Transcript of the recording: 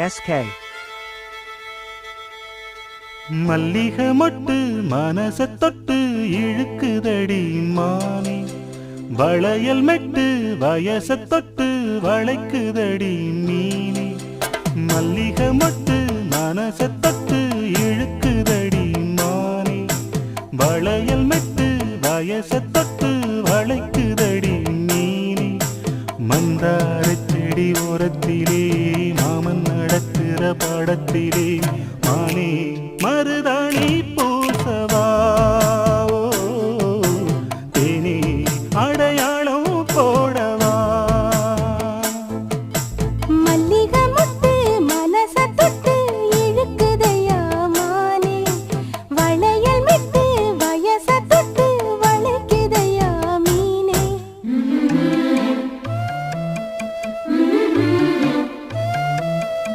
SK. மல்லிகை மொட்டு மனச தொட்டு இழுக்குதடி மானே. வளையல் மெட்டு வயச தொட்டு வளைக்குதடி மீனே. மல்லிகை மொட்டு மனச தொட்டு இழுக்குதடி மானே. வளையல் மெட்டு வயச தொட்டு வளைக்குதடி மீனே. மந்தார செடி ஓரத்திலே படத்திலே மானே மருதாணி போ